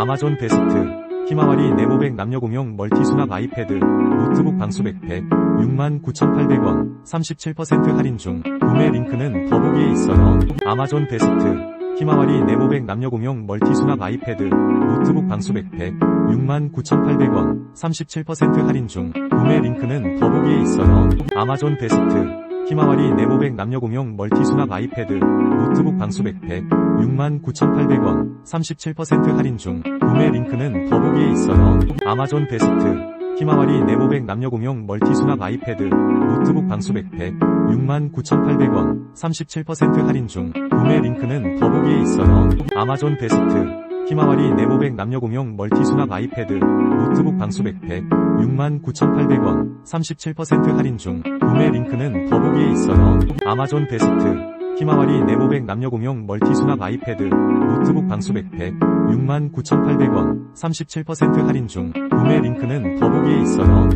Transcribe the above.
아마존 베스트 히마와리 네모백 남녀공용 멀티수납 아이패드 노트북 방수 백팩 69,800원 37% 할인 중 구매 링크는 더보기에 있어요. 아마존 베스트 히마와리 네모백 남녀공용 멀티수납 아이패드 노트북 방수 백팩 69,800원 37% 할인 중 구매 링크는 더보기에 있어요. 아마존 베스트 히마와리 네모백 남녀공용 멀티수납 아이패드 노트북 방수 백팩 69,800원 37% 할인 중 구매 링크는 더보기에 있어요. 아마존 베스트 히마와리 네모백 남녀공용 멀티수납 아이패드 노트북 방수 백팩 69,800원 37% 할인 중 구매 링크는 더보기에 있어요. 아마존 베스트 히마와리 네모백 남녀공용 멀티수납 아이패드 노트북 방수 백팩 69,800원 37% 할인 중 구매 링크는 더보기에 있어요. 아마존 베스트 히마와리 네모백 남녀공용 멀티수납 아이패드 노트북 방수 백팩 69,800원 37% 할인 중 구매 링크는 더보기에 있어요.